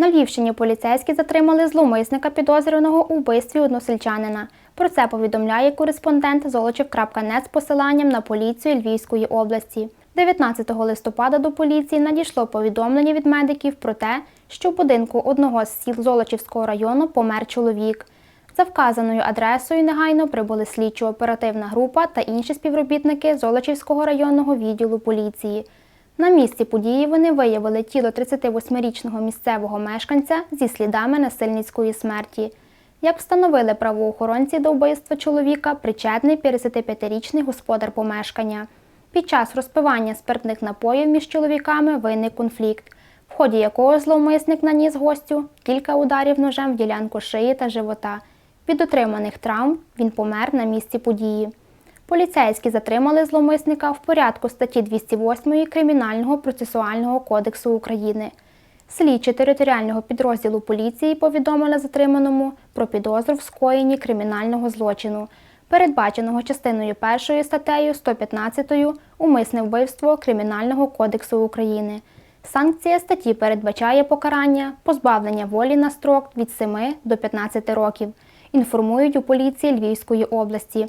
На Львівщині поліцейські затримали зловмисника підозрюваного у вбивстві односельчанина. Про це повідомляє кореспондент Золочів.нет з посиланням на поліцію Львівської області. 19 листопада до поліції надійшло повідомлення від медиків про те, що в будинку одного з сіл Золочівського району помер чоловік. За вказаною адресою негайно прибули слідчо-оперативна група та інші співробітники Золочівського районного відділу поліції. На місці події вони виявили тіло 38-річного місцевого мешканця зі слідами насильницької смерті. Як встановили правоохоронці до вбивства чоловіка, причетний 55-річний господар помешкання. Під час розпивання спиртних напоїв між чоловіками виник конфлікт, в ході якого зловмисник наніс гостю кілька ударів ножем в ділянку шиї та живота. Від отриманих травм він помер на місці події. Поліцейські затримали зловмисника в порядку статті 208 Кримінального процесуального кодексу України. Слідчі територіального підрозділу поліції повідомили затриманому про підозру в скоєнні кримінального злочину, передбаченого частиною 1 статтею 115 умисне вбивство Кримінального кодексу України. Санкція статті передбачає покарання позбавлення волі на строк від 7 до 15 років. Інформують у поліції Львівської області.